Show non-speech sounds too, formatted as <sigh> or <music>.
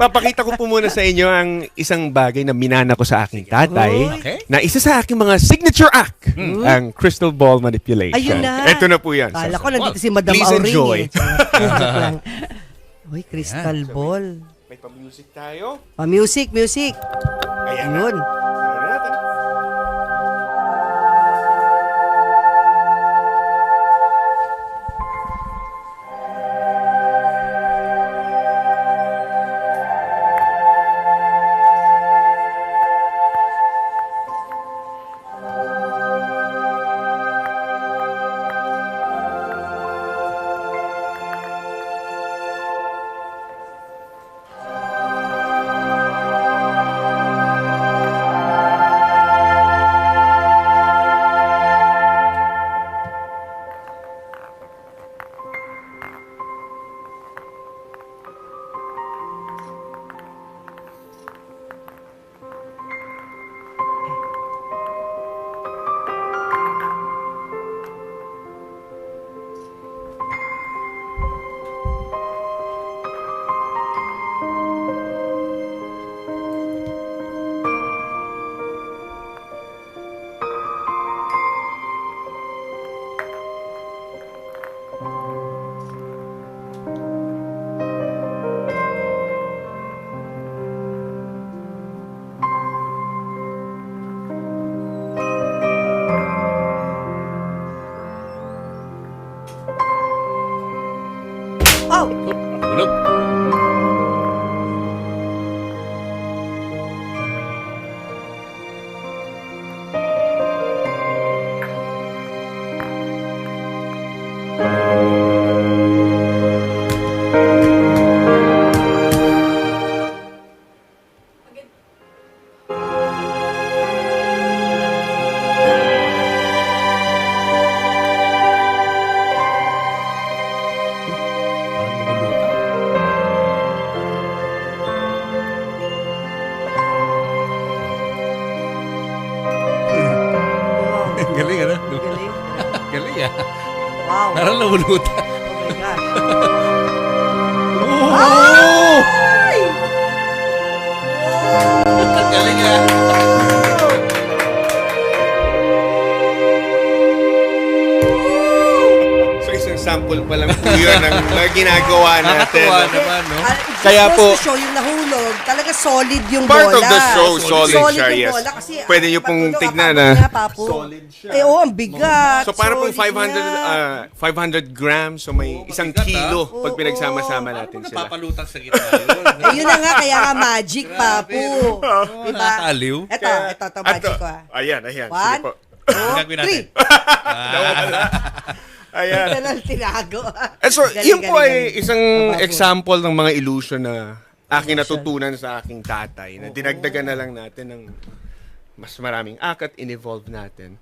papakita ko po muna sa inyo ang isang bagay na minana ko sa aking tatay. Okay. Na isa sa aking mga signature act, ang crystal ball manipulation. Ayun na. Ito na po yan. Kala ko nandito si Madam please Auring enjoy. eh. Joke <laughs> lang. Uy, crystal ball. May pa-music tayo. Oh, music, music. Ayan na. Ayun. Oh, Bulog. Galing, ano? Galing. <laughs> Galing, ah. Wow. Parang lumulutan. Oh my gosh. Oh! Ay! Galing, ah. Sample pa lang po yun ng <laughs> mga ginagawa natin. Nakakatuwa naman, no? Ah, Kaya po- to show yung nahulog, talaga solid yung Part bola. of the show, solid siya, yung yes. bola kasi Pwede niyo ah, pong tignan, kapag ah. Solid siya. Eh, oo, ang bigat. So para pong Solid 500 nga. ah, 500 grams, so may isang kilo ah. pag pinagsama-sama Paano natin sila. napapalutang sa gitna yun? <laughs> Eh, yun na nga, kaya nga magic, papo. Oh, Diba? nakakaaliw. Ito, ito, ito, magic ko ah. Ayan, ayan. Sige One, po. two, three. Ayan. Ito lang tinago. And so, Galing, yun po galing, ay galing. isang Bago. example ng mga illusion na aking natutunan sa aking tatay na dinagdagan na lang natin ng mas maraming akat in-evolve natin.